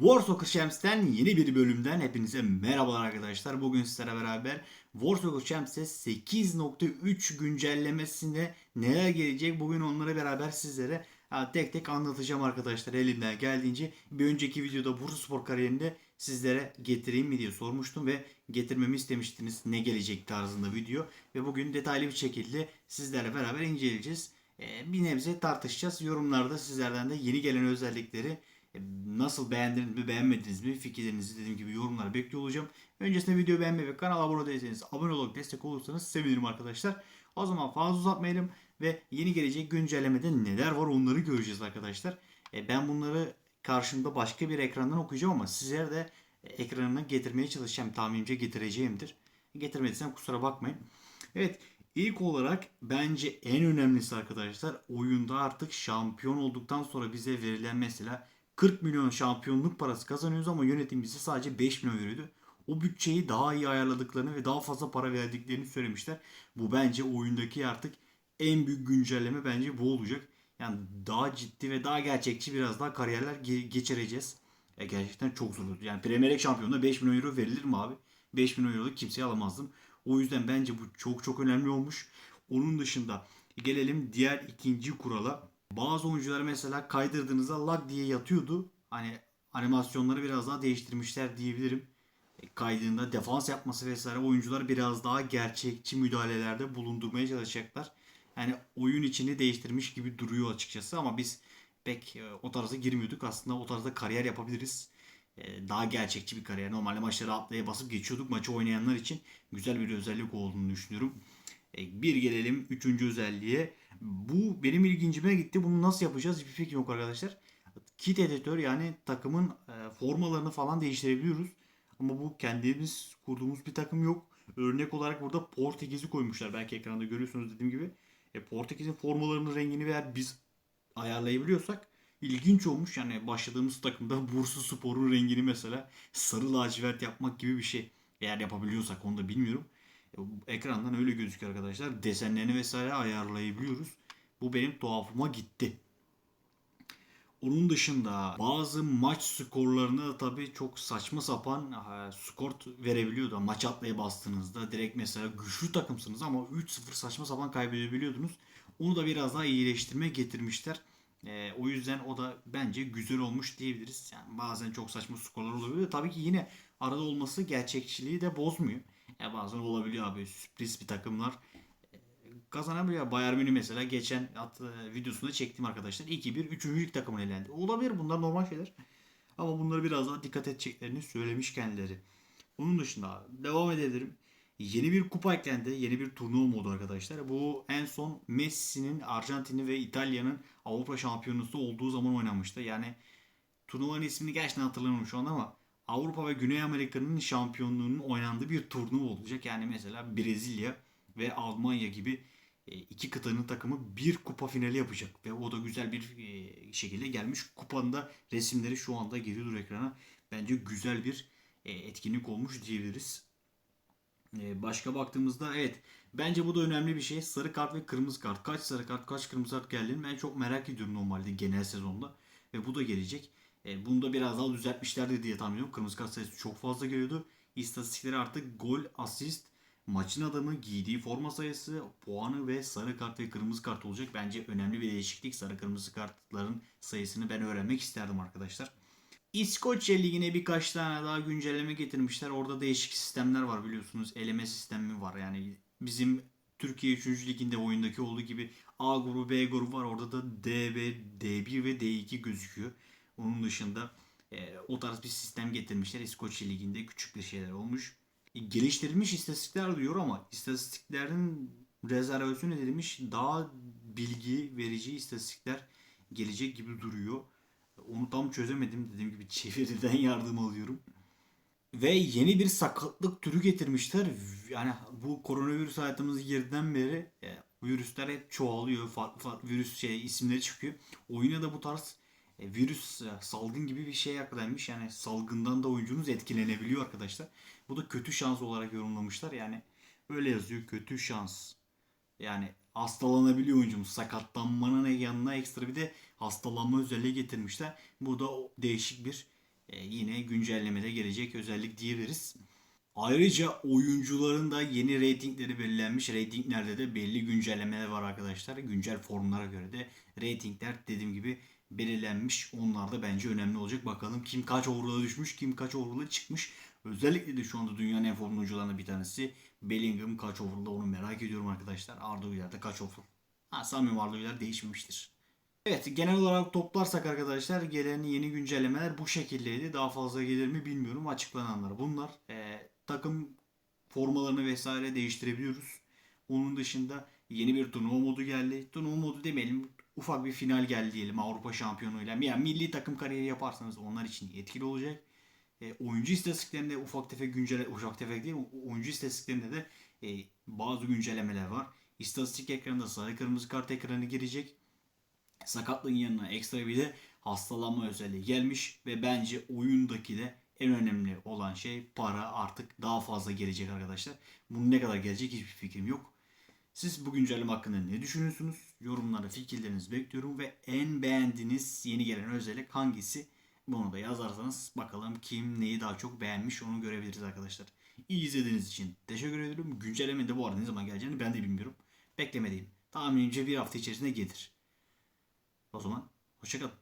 War Soccer Champs'ten yeni bir bölümden hepinize merhabalar arkadaşlar. Bugün sizlerle beraber War Soccer Champs'e 8.3 güncellemesinde neler gelecek bugün onları beraber sizlere tek tek anlatacağım arkadaşlar elimden geldiğince. Bir önceki videoda Bursa Spor kariyerinde sizlere getireyim mi diye sormuştum ve getirmemi istemiştiniz ne gelecek tarzında video. Ve bugün detaylı bir şekilde sizlerle beraber inceleyeceğiz. Ee, bir nebze tartışacağız. Yorumlarda sizlerden de yeni gelen özellikleri Nasıl beğendiniz mi beğenmediniz mi fikirlerinizi dediğim gibi yorumlara bekliyor olacağım. Öncesinde videoyu beğenmeyi ve kanala abone değilseniz abone olup destek olursanız sevinirim arkadaşlar. O zaman fazla uzatmayalım ve yeni gelecek güncellemede neler var onları göreceğiz arkadaşlar. E, Ben bunları karşımda başka bir ekrandan okuyacağım ama sizlere de ekranına getirmeye çalışacağım. Tahminimce getireceğimdir. Getirmediysem kusura bakmayın. Evet ilk olarak bence en önemlisi arkadaşlar oyunda artık şampiyon olduktan sonra bize verilen mesela 40 milyon şampiyonluk parası kazanıyoruz ama yönetim bize sadece 5 milyon veriyordu. O bütçeyi daha iyi ayarladıklarını ve daha fazla para verdiklerini söylemişler. Bu bence oyundaki artık en büyük güncelleme bence bu olacak. Yani daha ciddi ve daha gerçekçi biraz daha kariyerler ge- geçireceğiz. E gerçekten çok zor. Yani Premier Lig şampiyonuna 5 milyon euro verilir mi abi? 5 milyon euro kimseye alamazdım. O yüzden bence bu çok çok önemli olmuş. Onun dışında gelelim diğer ikinci kurala. Bazı oyuncular mesela kaydırdığınızda lag diye yatıyordu. Hani animasyonları biraz daha değiştirmişler diyebilirim. E, Kaydığında defans yapması vesaire oyuncular biraz daha gerçekçi müdahalelerde bulundurmaya çalışacaklar. Yani oyun içini değiştirmiş gibi duruyor açıkçası ama biz pek e, o tarza girmiyorduk. Aslında o tarzda kariyer yapabiliriz. E, Daha gerçekçi bir kariyer. Normalde maçları atlaya basıp geçiyorduk. Maçı oynayanlar için güzel bir özellik olduğunu düşünüyorum. E, Bir gelelim üçüncü özelliğe. Bu benim ilgincime gitti. Bunu nasıl yapacağız hiçbir fikrim yok arkadaşlar. Kit editör yani takımın e, formalarını falan değiştirebiliyoruz. Ama bu kendimiz kurduğumuz bir takım yok. Örnek olarak burada Portekiz'i koymuşlar. Belki ekranda görüyorsunuz dediğim gibi. E, Portekiz'in formalarının rengini eğer biz ayarlayabiliyorsak ilginç olmuş. Yani başladığımız takımda Bursa Spor'un rengini mesela sarı lacivert yapmak gibi bir şey. Eğer yapabiliyorsak onu da bilmiyorum. Ekrandan öyle gözüküyor arkadaşlar. Desenlerini vesaire ayarlayabiliyoruz. Bu benim tuhafıma gitti. Onun dışında bazı maç skorlarını da tabii çok saçma sapan e, skor verebiliyordu. Maç atlaya bastığınızda direkt mesela güçlü takımsınız ama 3-0 saçma sapan kaybedebiliyordunuz. Onu da biraz daha iyileştirme getirmişler. E, o yüzden o da bence güzel olmuş diyebiliriz. Yani bazen çok saçma skorlar olabiliyor. Tabii ki yine arada olması gerçekçiliği de bozmuyor. Ya bazen olabiliyor abi sürpriz bir takımlar kazanabiliyor. Bayern Münih mesela geçen at, e, videosunda çektim arkadaşlar. 2-1 3. lig takımını elendi. Olabilir bunlar normal şeyler. Ama bunları biraz daha dikkat edeceklerini söylemiş kendileri. Onun dışında devam edelim. Yeni bir kupa eklendi. Yeni bir turnuva modu arkadaşlar. Bu en son Messi'nin Arjantin'i ve İtalya'nın Avrupa şampiyonası olduğu zaman oynanmıştı. Yani turnuvanın ismini gerçekten hatırlamıyorum şu anda ama Avrupa ve Güney Amerika'nın şampiyonluğunun oynandığı bir turnuva olacak. Yani mesela Brezilya ve Almanya gibi e, iki kıtanın takımı bir kupa finali yapacak ve o da güzel bir e, şekilde gelmiş. Kupanın da resimleri şu anda geliyordur ekrana. Bence güzel bir e, etkinlik olmuş diyebiliriz. Başka baktığımızda evet bence bu da önemli bir şey. Sarı kart ve kırmızı kart. Kaç sarı kart kaç kırmızı kart geldiğini ben çok merak ediyorum normalde genel sezonda. Ve bu da gelecek. E, Bunu da biraz daha düzeltmişlerdi diye tahmin ediyorum. Kırmızı kart sayısı çok fazla geliyordu. İstatistikleri artık gol, asist, maçın adamı, giydiği forma sayısı, puanı ve sarı kart ve kırmızı kart olacak. Bence önemli bir değişiklik. Sarı kırmızı kartların sayısını ben öğrenmek isterdim arkadaşlar. İskoçya Ligi'ne birkaç tane daha güncelleme getirmişler. Orada değişik sistemler var biliyorsunuz. Eleme sistemi var. Yani bizim Türkiye 3. Ligi'nde oyundaki olduğu gibi A grubu, B grubu var. Orada da D, B, D1 ve D2 gözüküyor. Onun dışında e, o tarz bir sistem getirmişler. İskoçya Ligi'nde küçük bir şeyler olmuş. E, geliştirilmiş istatistikler diyor ama istatistiklerin rezervasyon edilmiş daha bilgi verici istatistikler gelecek gibi duruyor. Onu tam çözemedim. Dediğim gibi çeviriden yardım alıyorum. Ve yeni bir sakatlık türü getirmişler. Yani bu koronavirüs hayatımıza girdiğinden beri e, virüsler hep çoğalıyor. Farklı farklı virüs şey isimleri çıkıyor. Oyuna da bu tarz virüs e, salgın gibi bir şey yaklanmış. Yani salgından da oyuncunuz etkilenebiliyor arkadaşlar. Bu da kötü şans olarak yorumlamışlar. Yani öyle yazıyor kötü şans. Yani hastalanabiliyor oyuncumuz. Sakatlanmanın yanına ekstra bir de hastalanma özelliği getirmişler. Bu da değişik bir e, yine güncellemede gelecek özellik diyebiliriz. Ayrıca oyuncuların da yeni reytingleri belirlenmiş. Reytinglerde de belli güncellemeler var arkadaşlar. Güncel formlara göre de reytingler dediğim gibi belirlenmiş. Onlar da bence önemli olacak. Bakalım kim kaç overall'a düşmüş, kim kaç overall'a çıkmış. Özellikle de şu anda dünyanın en formlu oyuncularından bir tanesi Bellingham kaç overall'da onu merak ediyorum arkadaşlar. Arda Güler de kaç overall. Ha sanmıyorum Arda Güler değişmemiştir. Evet genel olarak toplarsak arkadaşlar gelen yeni güncellemeler bu şekildeydi. Daha fazla gelir mi bilmiyorum açıklananlar. Bunlar e, takım formalarını vesaire değiştirebiliyoruz. Onun dışında yeni bir turnuva modu geldi. Turnuva modu demeyelim ufak bir final geldi diyelim Avrupa şampiyonuyla. Yani milli takım kariyeri yaparsanız onlar için etkili olacak. E, oyuncu istatistiklerinde ufak tefek güncel ufak tefek değil oyuncu istatistiklerinde de e, bazı güncellemeler var. İstatistik ekranında sarı kırmızı kart ekranı girecek sakatlığın yanına ekstra bir de hastalanma özelliği gelmiş ve bence oyundaki de en önemli olan şey para artık daha fazla gelecek arkadaşlar. Bunun ne kadar gelecek hiçbir fikrim yok. Siz bu güncelleme hakkında ne düşünüyorsunuz? Yorumlarda fikirlerinizi bekliyorum ve en beğendiğiniz yeni gelen özellik hangisi? Bunu da yazarsanız bakalım kim neyi daha çok beğenmiş onu görebiliriz arkadaşlar. İyi izlediğiniz için teşekkür ederim. Güncelleme de bu arada ne zaman geleceğini ben de bilmiyorum. Beklemedeyim. Tahminimce bir hafta içerisinde gelir. O zaman hoşçakalın.